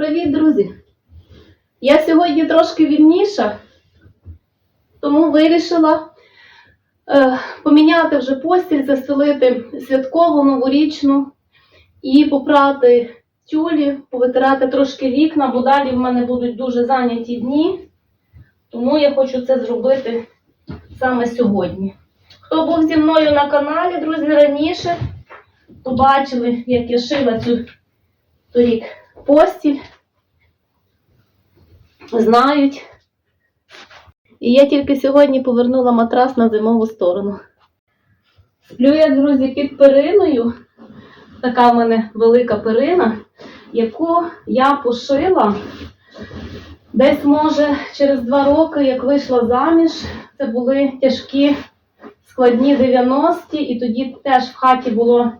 Привіт, друзі! Я сьогодні трошки вільніша, тому вирішила е, поміняти вже постіль, застелити святкову, новорічну і попрати тюлі, повитирати трошки вікна, бо далі в мене будуть дуже зайняті дні. Тому я хочу це зробити саме сьогодні. Хто був зі мною на каналі, друзі, раніше, побачили, як я шила цю торік постіль. Знають. І я тільки сьогодні повернула матрас на зимову сторону. Сплю я, друзі, під периною. Така в мене велика перина, яку я пошила десь, може, через два роки, як вийшла заміж. Це були тяжкі, складні 90-ті, і тоді теж в хаті було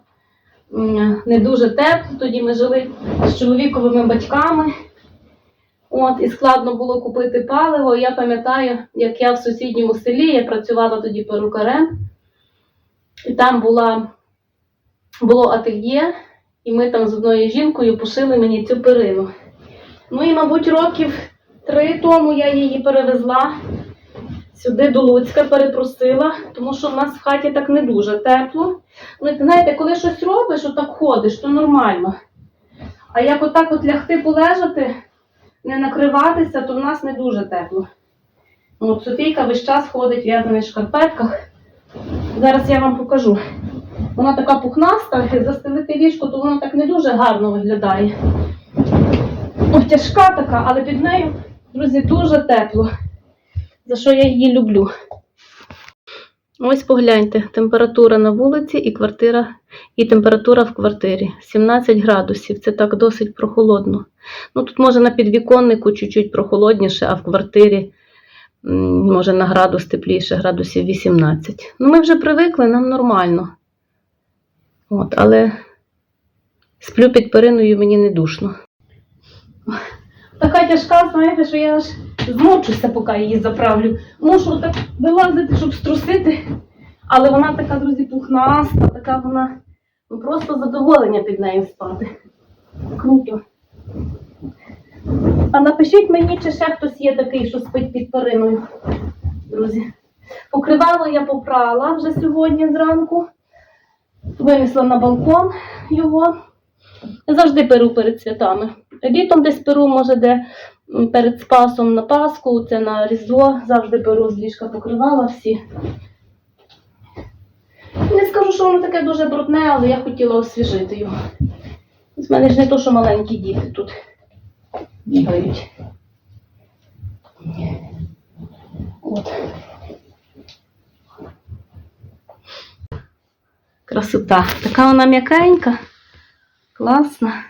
не дуже тепло. Тоді ми жили з чоловіковими батьками. От, і складно було купити паливо. Я пам'ятаю, як я в сусідньому селі, я працювала тоді перукарем, і там була, було ательє, і ми там з одною жінкою пошили мені цю перину. Ну і, мабуть, років три тому я її перевезла сюди до Луцька, перепросила, тому що в нас в хаті так не дуже тепло. Ну, знаєте, коли щось робиш, отак ходиш, то нормально. А як отак от лягти полежати, не накриватися, то в нас не дуже тепло. Ну, От Софійка весь час ходить в в'язаних шкарпетках. Зараз я вам покажу. Вона така пухнаста, застелити ліжко, то вона так не дуже гарно виглядає. Ох, тяжка така, але під нею, друзі, дуже тепло. За що я її люблю. Ось погляньте, температура на вулиці і квартира, і температура в квартирі 17 градусів. Це так досить прохолодно. Ну тут може на підвіконнику чуть-чуть прохолодніше, а в квартирі може на градус тепліше, градусів 18. Ну ми вже привикли, нам нормально. От, але сплю під периною, мені не душно. Така тяжка, знаєте, що я аж змочуся, поки її заправлю. Мушу так вилазити, щоб струсити. Але вона така, друзі, пухнаста, така вона ну, просто задоволення під нею спати. Круто. А напишіть мені, чи ще хтось є такий, що спить під периною, друзі. Покривало я попрала вже сьогодні зранку. Винесла на балкон його. Я завжди перу перед святами. Літом десь перу, може, де перед Спасом на Пасху, це на Різдво, завжди перу з ліжка покривала всі. Не скажу, що воно таке дуже брудне, але я хотіла освіжити його. З мене ж не то, що маленькі діти тут бігають. От. Красота. Така вона м'якенька, класна.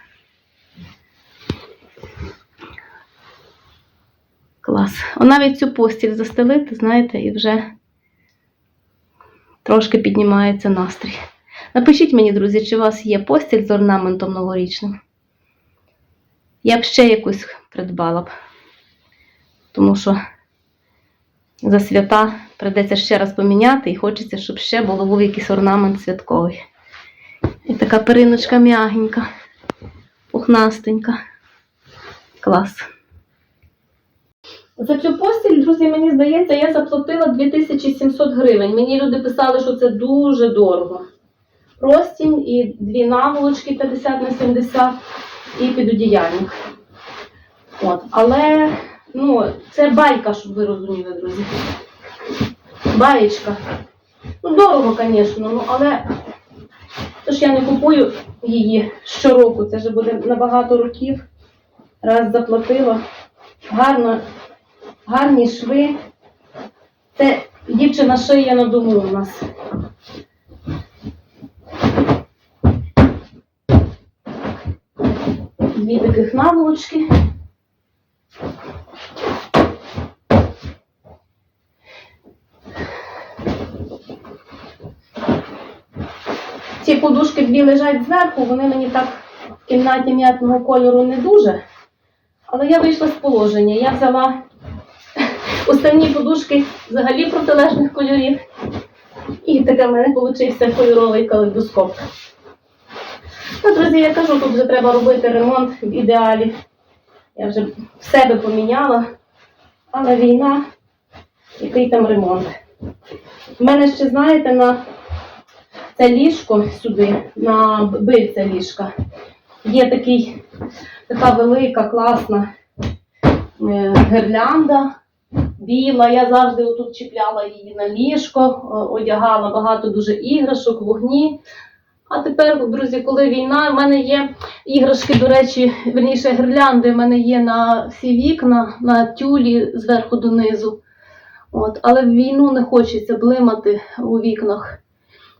Клас. О, навіть цю постіль застелити, знаєте, і вже трошки піднімається настрій. Напишіть мені, друзі, чи у вас є постіль з орнаментом новорічним. Я б ще якусь придбала б. Тому що за свята прийдеться ще раз поміняти і хочеться, щоб ще було був якийсь орнамент святковий. І така периночка м'ягенька, пухнастенька. Клас. За цю постіль, друзі, мені здається, я заплатила 2700 гривень. Мені люди писали, що це дуже дорого. Простінь і дві наволочки 50 на 70 і підодіяльник. От. Але ну, це байка, щоб ви розуміли, друзі. Баєчка. Ну, дорого, звісно, ну, але тож я не купую її щороку. Це вже буде на багато років. Раз заплатила. Гарно, гарні шви. Це дівчина шиє на дому у нас. Дві таких наволочки. Ці подушки дві лежать зверху, вони мені так в кімнаті м'ятного кольору не дуже. Але я вийшла з положення. Я взяла останні подушки взагалі протилежних кольорів. І таке в мене вийшов кольоровий калейдоскоп. Ну, друзі, я кажу, тут вже треба робити ремонт в ідеалі. Я вже в себе поміняла, але війна, який там ремонт. У мене ще, знаєте, на це ліжко сюди, на бивця ліжка. Є такий, така велика, класна е, гирлянда біла. Я завжди отут чіпляла її на ліжко, одягала багато дуже іграшок, вогні. А тепер, друзі, коли війна, в мене є іграшки, до речі, верніше гірлянди в мене є на всі вікна, на тюлі зверху донизу. От, але в війну не хочеться блимати у вікнах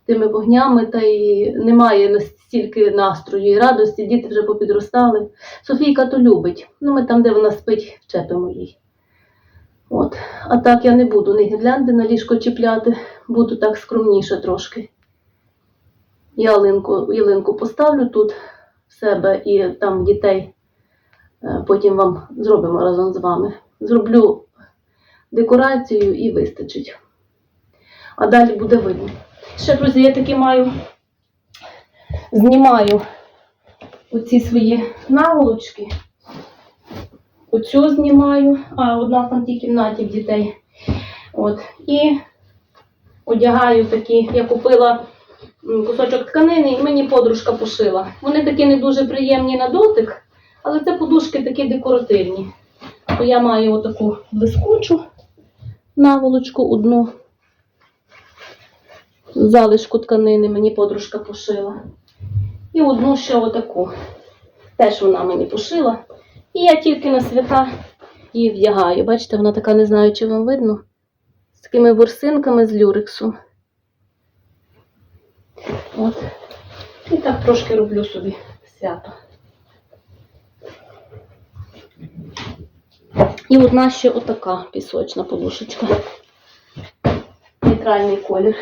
тими вогнями, та й немає настільки настрою і радості, діти вже попідростали. Софійка то любить. Ну, ми там, де вона спить, вчепимо їй. От. А так я не буду ні гірлянди на ліжко чіпляти, буду так скромніше трошки. Ялинку, ялинку поставлю тут в себе і там дітей. е, Потім вам зробимо разом з вами. Зроблю декорацію і вистачить. А далі буде видно. Ще, друзі, я таки маю, знімаю оці свої наволочки. Оцю знімаю, а одна там в тій кімнаті в дітей. От. І одягаю такі, я купила кусочок тканини і мені подружка пошила. Вони такі не дуже приємні на дотик, але це подушки такі декоративні. То я маю отаку блискучу наволочку одну. Залишку тканини мені подружка пошила. І одну ще отаку. Теж вона мені пошила. І я тільки на свята її вдягаю. Бачите, вона така, не знаю, чи вам видно, з такими ворсинками з люрексу. От. І так трошки роблю собі свято. І одна ще отака пісочна подушечка. Нейтральний колір.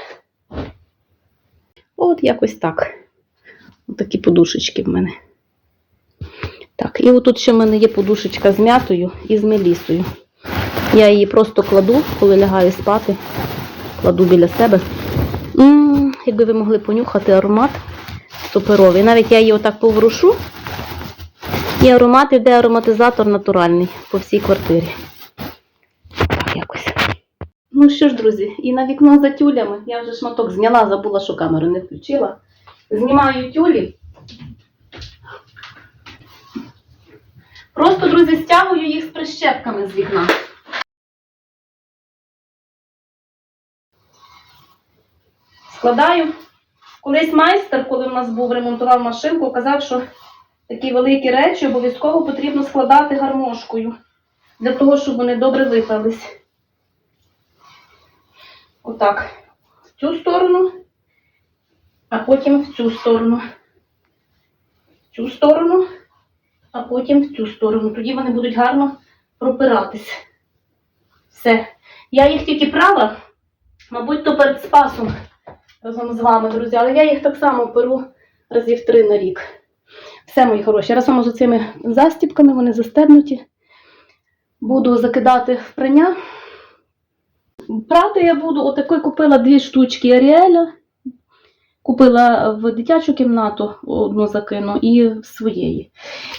От якось так. Отакі подушечки в мене. І отут ще в мене є подушечка з м'ятою і з мелісою. Я її просто кладу, коли лягаю спати, кладу біля себе. м якби ви могли понюхати аромат суперовий. Навіть я її отак поворушу. І аромат іде ароматизатор натуральний по всій квартирі. Так, якось. Ну що ж, друзі, і на вікно за тюлями. Я вже шматок зняла, забула, що камеру не включила. Знімаю тюлі. Просто, друзі, стягую їх з прищепками з вікна. Складаю. Колись майстер, коли в нас був ремонтував машинку, казав, що такі великі речі обов'язково потрібно складати гармошкою для того, щоб вони добре випались. Отак. В цю сторону, а потім в цю сторону. В цю сторону, а потім в цю сторону. Тоді вони будуть гарно пропиратись. Все. Я їх тільки прала, мабуть, то перед спасом разом з вами, друзі, але я їх так само перу разів три на рік. Все, мої хороші. Разом з цими застіпками, вони застебнуті. Буду закидати в прання. Прати я буду, отакої купила дві штучки Аріеля. Купила в дитячу кімнату одну закину і в своєї.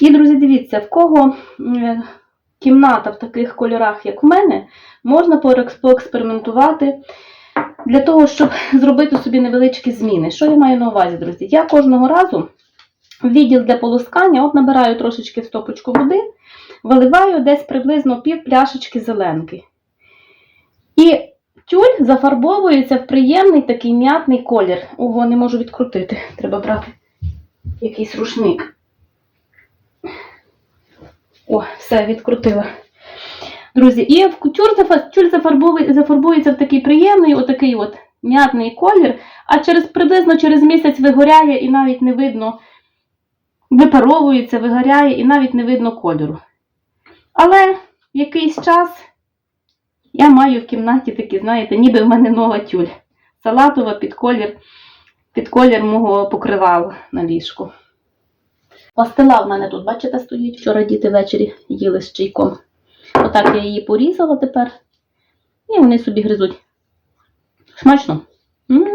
І, друзі, дивіться, в кого е, кімната в таких кольорах, як в мене, можна поекспериментувати для того, щоб зробити собі невеличкі зміни. Що я маю на увазі, друзі? Я кожного разу відділ для полоскання от набираю трошечки в стопочку води, виливаю десь приблизно пів пляшечки зеленки. І тюль зафарбовується в приємний такий м'ятний колір. Ого, не можу відкрутити. Треба брати якийсь рушник. О, все, відкрутила. Друзі, і в тюль, тюль зафарбується в такий приємний, отакий от м'ятний колір, а через приблизно через місяць вигоряє і навіть не видно, випаровується, вигоряє і навіть не видно кольору. Але якийсь час я маю в кімнаті такі, знаєте, ніби в мене нова тюль. Салатова під колір, під колір мого покривала на ліжку. Пастила в мене тут, бачите, стоїть. Вчора діти ввечері їли з чайком. Отак я її порізала тепер. І вони собі гризуть. Смачно. М.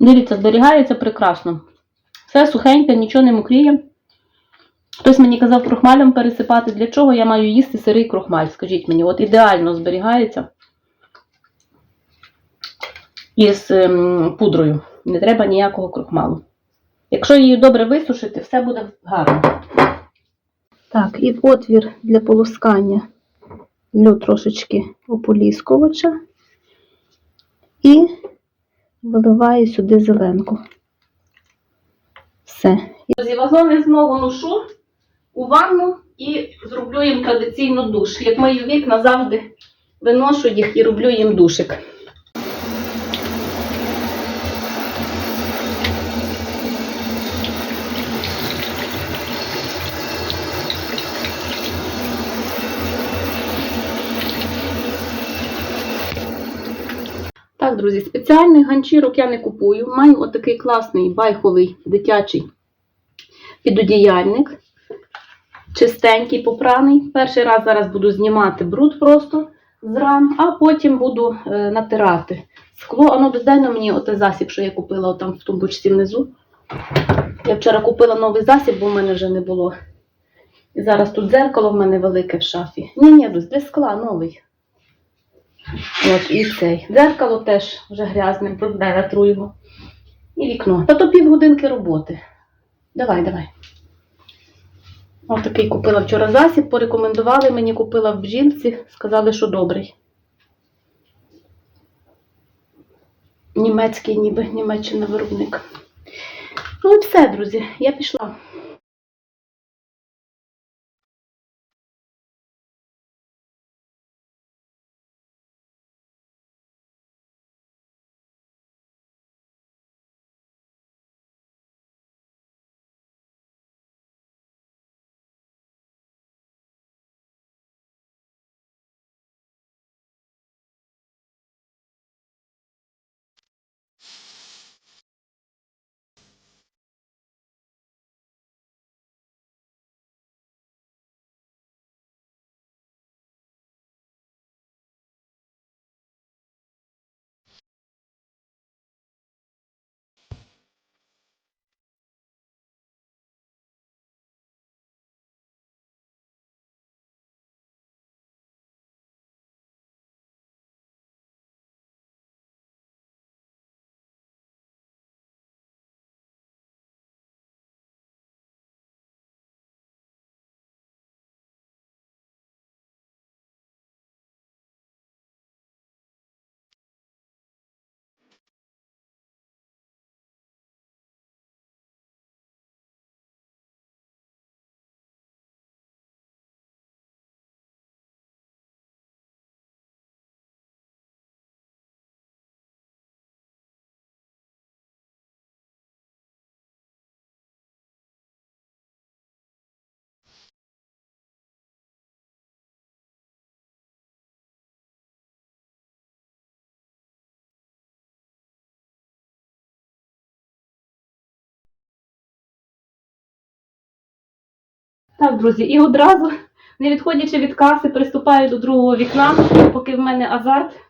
Дивіться, зберігається прекрасно. Все сухеньке, нічого не мокріє. Хтось мені казав крохмалем пересипати. Для чого я маю їсти сирий крохмаль? Скажіть мені, от ідеально зберігається із ем, пудрою. Не треба ніякого крохмалу. Якщо її добре висушити, все буде гарно. Так, і в отвір для полоскання лю трошечки ополіскувача і виливаю сюди зеленку. Все. Зі вазони знову ношу у ванну і зроблю їм традиційно душ. Як мої вікна завжди виношу їх і роблю їм душик. Так, друзі, спеціальний ганчірок я не купую. Маю отакий класний байховий дитячий підодіяльник. Чистенький, попраний. Перший раз зараз буду знімати бруд просто з ран, а потім буду е, натирати скло. Ану, дай на мені отой засіб, що я купила там в тумбочці внизу. Я вчора купила новий засіб, бо в мене вже не було. І зараз тут дзеркало в мене велике в шафі. Ні, ні, для скла новий. От, і цей. Дзеркало теж вже грязне, натру його. І вікно. Та то півгодинки роботи. Давай, давай. Ось такий купила вчора засіб, порекомендували мені, купила в бжілці, сказали, що добрий. Німецький, ніби Німеччина виробник. Ну і все, друзі, я пішла. Так, друзі, і одразу, не відходячи від каси, приступаю до другого вікна, поки в мене азарт,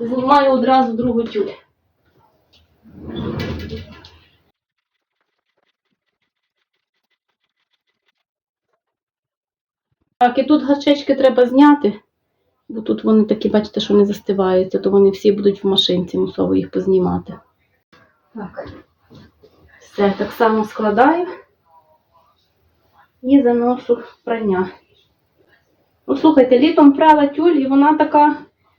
знімаю одразу другу тюль. Так, і тут гачечки треба зняти, бо тут вони такі, бачите, що не застиваються, то вони всі будуть в машинці, мусово їх познімати. Так, все так само складаю і заношу прання. Ну, слухайте, літом прала тюль, і вона така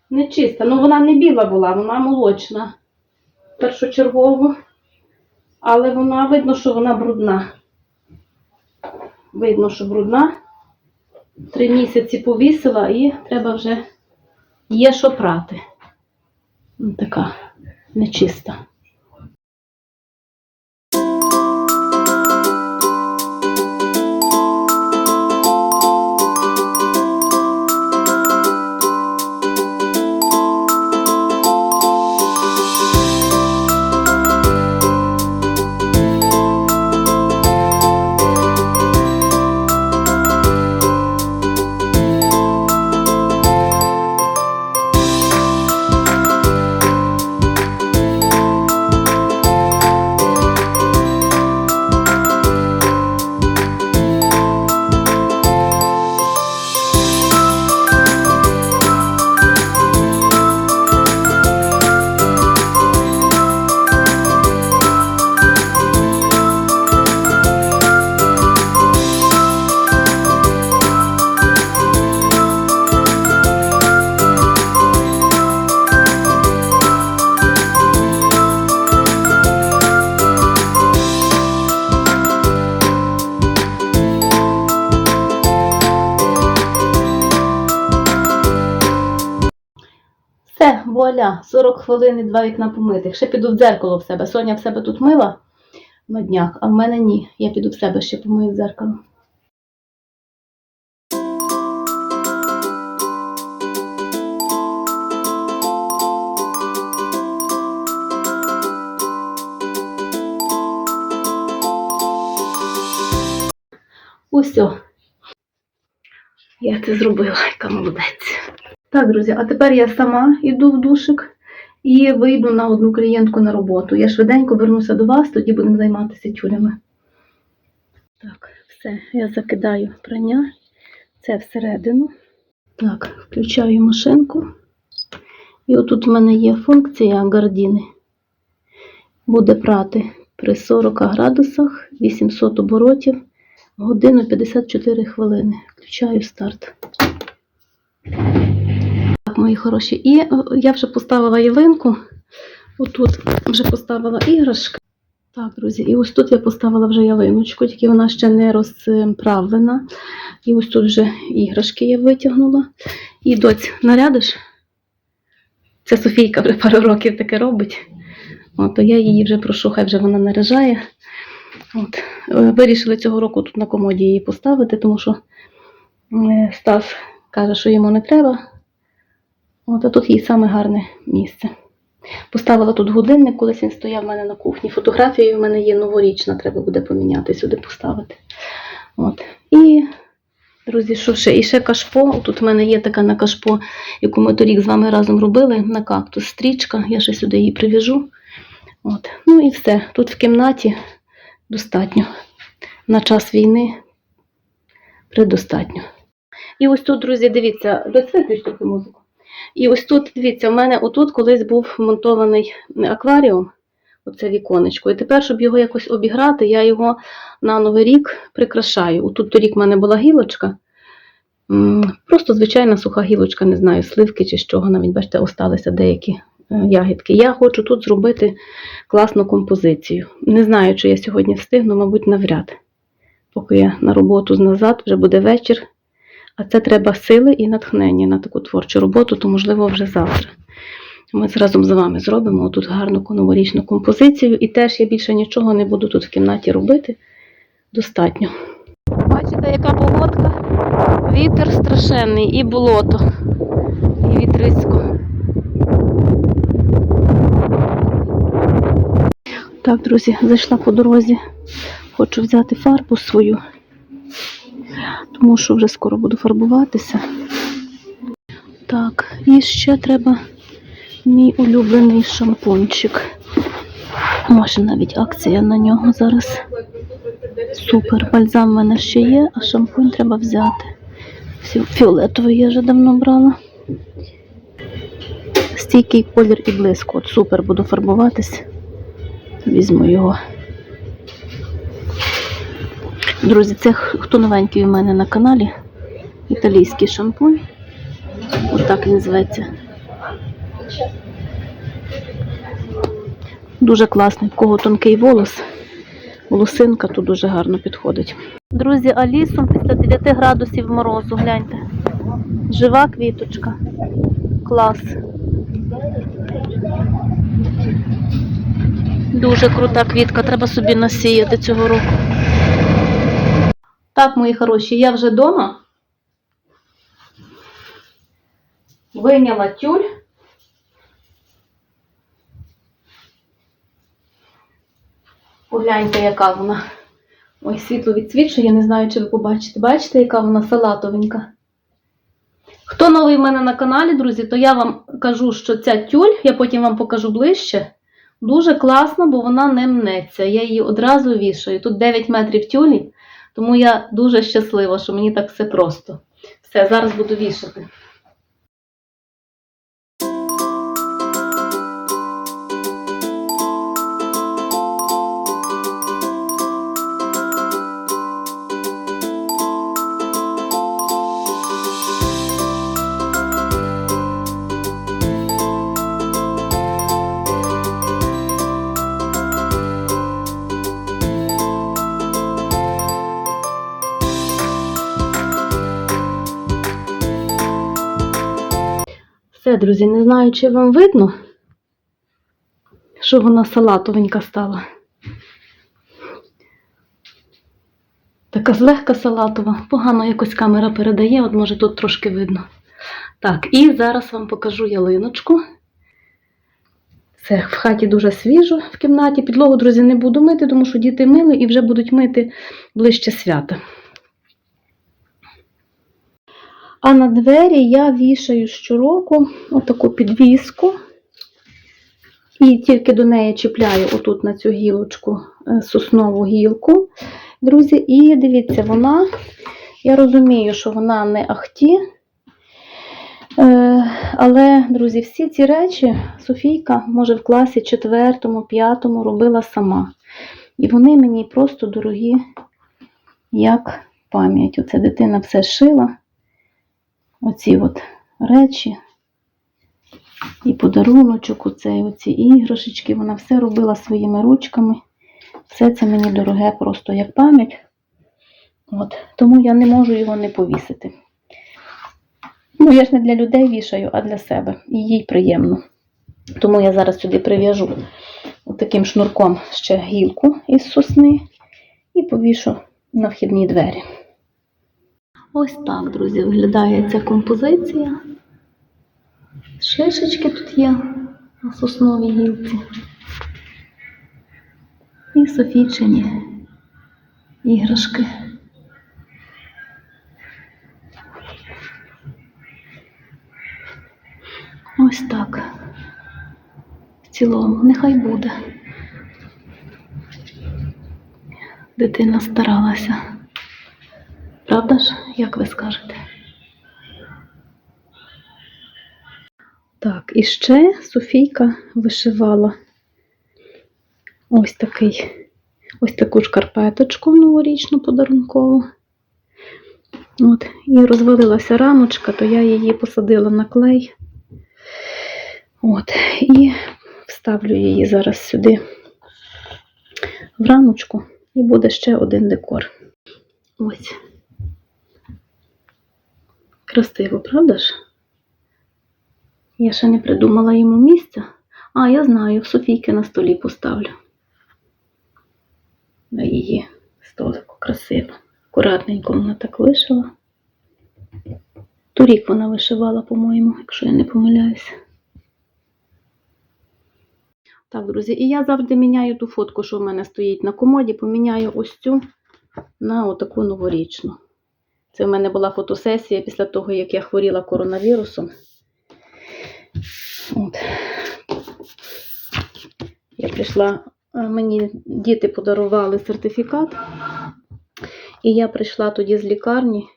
нечиста. Ну, вона не біла була, вона молочна. Першочергово. Але вона видно, що вона брудна. Видно, що брудна. Три місяці повісила і треба вже є що прати. Така нечиста. Вуаля, 40 хвилин і два вікна помитих. Ще піду в дзеркало в себе. Соня в себе тут мила на днях, а в мене ні. Я піду в себе ще помию в дзеркало. Усьо. Я це зробила, яка молодець. Так, друзі, а тепер я сама йду в душик і вийду на одну клієнтку на роботу. Я швиденько вернуся до вас, тоді будемо займатися тюлями. Так, все, я закидаю прання. Це всередину. Так, включаю машинку. І отут в мене є функція гардіни. Буде прати при 40 градусах 800 оборотів годину 54 хвилини. Включаю старт. Мої хороші. І е, я вже поставила ялинку. Отут вже поставила іграшки. Так, друзі, і ось тут я поставила вже ялиночку, тільки вона ще не розправлена. І ось тут вже іграшки я витягнула. І доць, нарядиш? Це Софійка вже пару років таке робить. От, то я її вже прошу, хай вже вона наряжає. От. е, Вирішили цього року тут на комоді її поставити, тому що е, Стас каже, що йому не треба. От, тут їй саме гарне місце. Поставила тут годинник, колись він стояв в мене на кухні. Фотографія в мене є новорічна, треба буде поміняти, сюди поставити. От. І, друзі, що ще? І ще кашпо. Тут в мене є така на кашпо, яку ми торік з вами разом робили на кактус стрічка. Я ще сюди її прив'яжу. От. Ну і все. Тут в кімнаті достатньо. На час війни предостатньо. І ось тут, друзі, дивіться, висвітлюсь трохи музику. І ось тут, дивіться, в мене отут колись був монтований акваріум, оце віконечко. І тепер, щоб його якось обіграти, я його на Новий рік прикрашаю. Отут торік в мене була гілочка. Просто звичайна суха гілочка, не знаю, сливки чи з чого, навіть бачите, осталися деякі е, ягідки. Я хочу тут зробити класну композицію. Не знаю, чи я сьогодні встигну, мабуть, навряд. Поки я на роботу назад, вже буде вечір. А це треба сили і натхнення на таку творчу роботу, то, можливо, вже завтра. Ми разом з вами зробимо тут гарну новорічну композицію. І теж я більше нічого не буду тут в кімнаті робити. Достатньо. Бачите, яка погодка? Вітер страшенний і болото, і вітрисько. Так, друзі, зайшла по дорозі. Хочу взяти фарбу свою, тому що вже скоро буду фарбуватися. Так, і ще треба мій улюблений шампунчик. Може навіть акція на нього зараз. Супер. Бальзам в мене ще є, а шампунь треба взяти. Фіолетовий я вже давно брала. Стійкий колір і блиск. От супер буду фарбуватись. Візьму його. Друзі, це хто новенький у мене на каналі. Італійський шампунь. Отак він зветься. Дуже класний, в кого тонкий волос. Волосинка тут дуже гарно підходить. Друзі, а лісом після 9 градусів морозу, гляньте. Жива квіточка. Клас. Дуже крута квітка, треба собі насіяти цього року. Так, мої хороші, я вже вдома. Вийняла тюль. Погляньте, яка вона. Ой, світло відсвічує, я не знаю, чи ви побачите. Бачите, яка вона салатовенька. Хто новий в мене на каналі, друзі, то я вам кажу, що ця тюль, я потім вам покажу ближче. Дуже класно, бо вона не мнеться. Я її одразу вішаю. Тут 9 метрів тюлі, тому я дуже щаслива, що мені так все просто. Все, зараз буду вішати. Все, друзі, не знаю, чи вам видно, що вона салатовенька стала. Така злегка салатова. Погано якось камера передає, от може тут трошки видно. Так, і зараз вам покажу ялиночку. Це в хаті дуже свіжо в кімнаті. Підлогу, друзі, не буду мити, тому що діти мили і вже будуть мити ближче свята. А на двері я вішаю щороку отаку підвіску. І тільки до неї чіпляю отут на цю гілочку е, соснову гілку. Друзі, і дивіться, вона, я розумію, що вона не ахті. Е, але, друзі, всі ці речі Софійка, може, в класі четвертому, п'ятому робила сама. І вони мені просто дорогі, як пам'ять. Оце дитина все шила. Оці от речі. І подаруночок, оцей, оці іграшечки, вона все робила своїми ручками. Все це мені дороге просто як пам'ять. От, тому я не можу його не повісити. Ну, я ж не для людей вішаю, а для себе. І їй приємно. Тому я зараз сюди прив'яжу таким шнурком ще гілку із сосни і повішу на вхідні двері. Ось так, друзі, виглядає ця композиція. Шишечки тут є на сосновій гілці. І Софійчині іграшки. Ось так. В цілому, нехай буде. Дитина старалася. Правда ж, як ви скажете? Так, і ще Софійка вишивала ось такий, ось таку шкарпеточку новорічну подарункову. От, і розвалилася рамочка, то я її посадила на клей. От, і вставлю її зараз сюди в рамочку, і буде ще один декор. Ось. Красиво, правда ж? Я ще не придумала йому місця. А, я знаю, Софійки на столі поставлю. На її столику красиво. Акуратненько вона так вишила. Торік вона вишивала, по-моєму, якщо я не помиляюся. Так, друзі, і я завжди міняю ту фотку, що в мене стоїть на комоді, поміняю ось цю на отаку новорічну. Це в мене була фотосесія після того, як я хворіла коронавірусом. От. Я прийшла, е, мені діти подарували сертифікат, і я прийшла тоді з лікарні.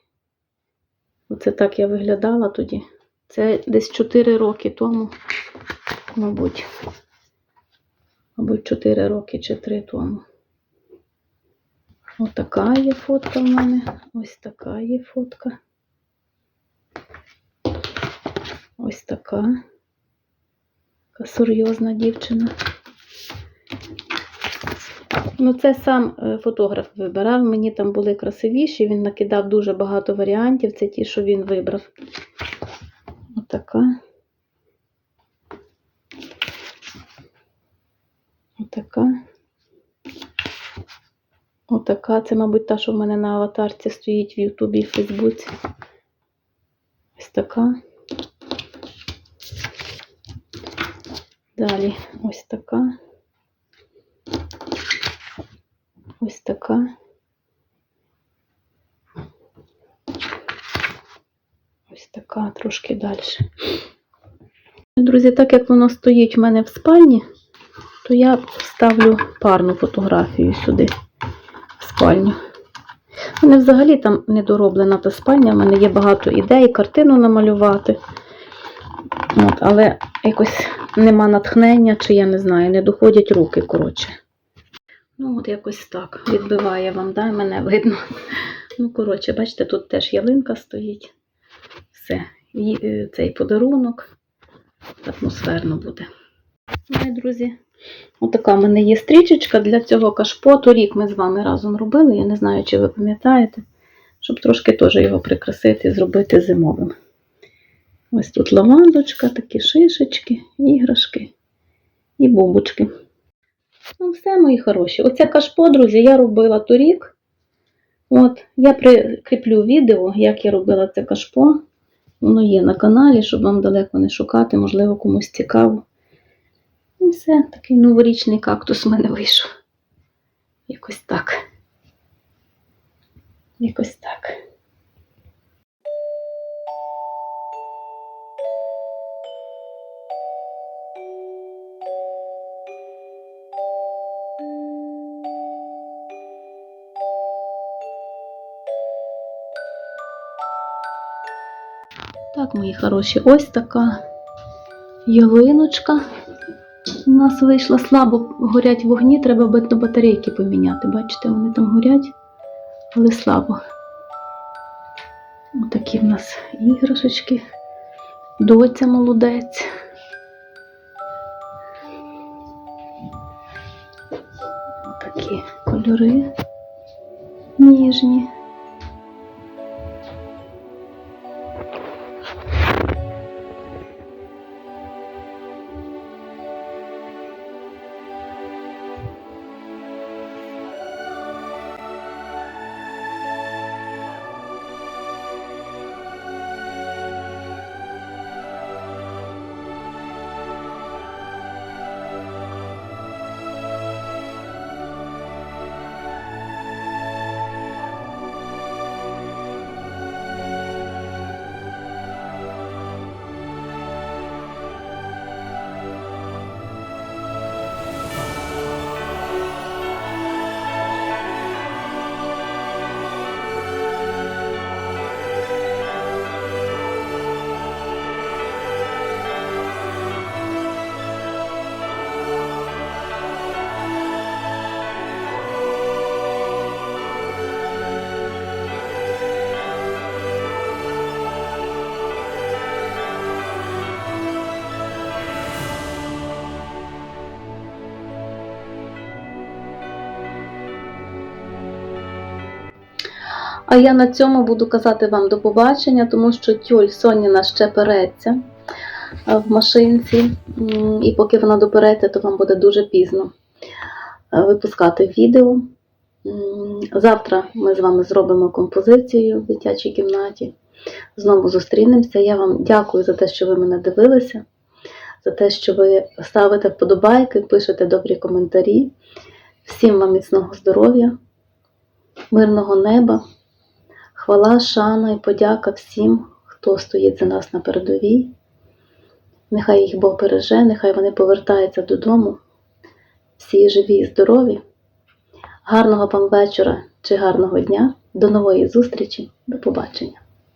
Оце так я виглядала тоді. Це десь 4 роки тому, мабуть. Мабуть, 4 роки чи 3 тому. Ось така є фотка в мене. Ось така є фотка. Ось така. Така серйозна дівчина. Ну, це сам е, фотограф вибирав. Мені там були красивіші, він накидав дуже багато варіантів. Це ті, що він вибрав. Отака. Отака. Отака. Це, мабуть, та, що в мене на аватарці стоїть в Ютубі і Фейсбуці. Ось така. Далі ось така. Ось така. Ось така, трошки далі. Друзі, так як воно стоїть в мене в спальні, то я ставлю парну фотографію сюди, в спальню. У мене взагалі там недороблена та спальня, в мене є багато ідей, картину намалювати. От, але якось нема натхнення, чи я не знаю, не доходять руки, коротше. Ну, от якось так. Відбиває вам, да, мене видно. Ну, коротше, бачите, тут теж ялинка стоїть. Все. І, е, цей подарунок. Атмосферно буде. Ну, друзі, отака в мене є стрічечка для цього кашпоту. Рік ми з вами разом робили. Я не знаю, чи ви пам'ятаєте, щоб трошки теж його прикрасити і зробити зимовим. Ось тут лавандочка, такі шишечки, іграшки і бубочки. Ну, все, мої хороші. Оце кашпо, друзі, я робила торік. От, я прикріплю відео, як я робила це кашпо. Воно є на каналі, щоб вам далеко не шукати, можливо, комусь цікаво. І все, такий новорічний кактус в мене вийшов. Якось так. Якось так. Так, мої хороші, ось така ялиночка. У нас вийшло слабо горять вогні, треба батарейки поміняти. Бачите, вони там горять, але слабо. Отакі в нас іграшечки. Доця молодець. А я на цьому буду казати вам до побачення, тому що тюль Соніна ще переться е, в машинці, і поки вона допереться, то вам буде дуже пізно е, випускати відео. Завтра ми з вами зробимо композицію в дитячій кімнаті. Знову зустрінемося. Я вам дякую за те, що ви мене дивилися, за те, що ви ставите вподобайки, пишете добрі коментарі. Всім вам міцного здоров'я, мирного неба. Хвала, шана і подяка всім, хто стоїть за нас на передовій. Нехай їх Бог береже, нехай вони повертаються додому. Всі живі і здорові. Гарного вам вечора чи гарного дня. До нової зустрічі. До побачення.